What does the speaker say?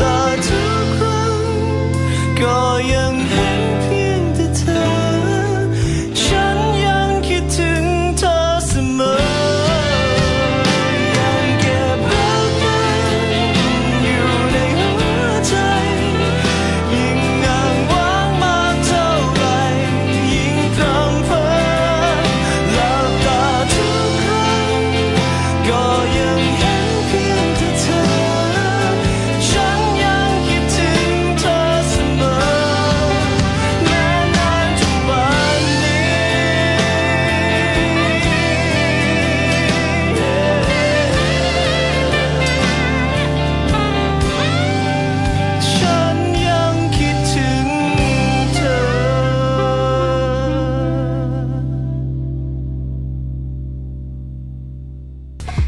ตาทุกครั้งก็ยัง